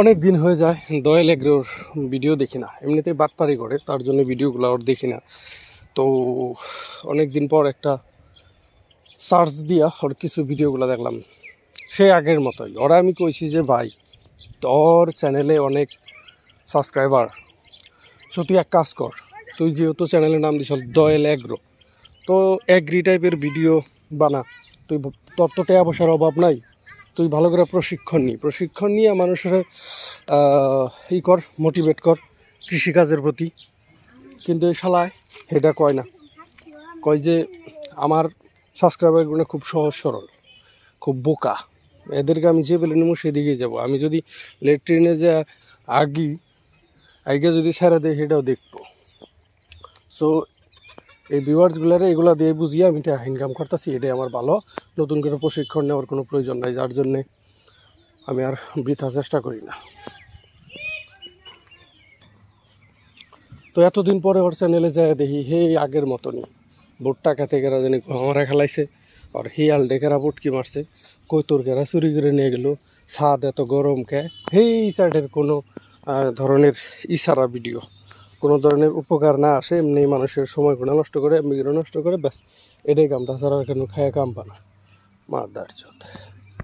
অনেক দিন হয়ে যায়, দয়াল এগ্রোর ভিডিও দেখি না। এমনিতেই বাটপারি করে, তার জন্য ভিডিওগুলো আর দেখি না। তো অনেক দিন পর একটা সার্চ দিয়া ওর কিছু ভিডিওগুলো দেখলাম। সে আগের মতোই। ওরা আমি কইছি যে, ভাই, তোর চ্যানেলে অনেক সাবস্ক্রাইবার সো তুই এক কাজ কর, তুই যেহেতু চ্যানেলের নাম দিস দয়াল এগ্রো। তো এগ্রি টাইপের ভিডিও বানা। তুই তোর তো পয়সার অভাব নাই। তুই ভালো করে প্রশিক্ষণ নি। প্রশিক্ষণ নিয়ে মানুষের ই কর মোটিভেট কর কৃষিকাজের প্রতি। কিন্তু এই শালায় এটা কয় না। কয় যে আমার সাবস্ক্রাইবারগুলো খুব সহজ সরল, খুব বোকা। এদেরকে আমি যে বেলে নেব সেদিকেই যাব। আমি যদি লেট ট্রেনে যে আগি, আগে যদি ছেড়ে দেয় সেটাও দেখব। সো এই ভিউয়ার্সগুলারে এগুলা দিয়ে বুঝিয়ে আমি এটা ইনকাম করতেছি, এটাই আমার ভালো। নতুন করে প্রশিক্ষণ নেওয়ার কোনো প্রয়োজন নাই, যার জন্যে আমি আর বৃথা চেষ্টা করি না। তো এতদিন পরে ওর চ্যানেলে যায় দেখি, হে আগের মতনই। বোটটা কাতে গেরা জানি আমরা খেলাইছে, আর হিয়াল ডেকেরা বুটকি মারছে, কৈতর গেরা চুরি করে নিয়ে গেল, ছাদ এত গরম কে? সেই সাইডের কোনো ধরনের ইশারা ভিডিও কোনো ধরনের উপকার না আসে, এমনি মানুষের সময় সময়গুলো নষ্ট করে এমনি নষ্ট করে, ব্যাস, এটাই কাম। তাছাড়া আর কেন খায় কাম পানা মার দাঁড়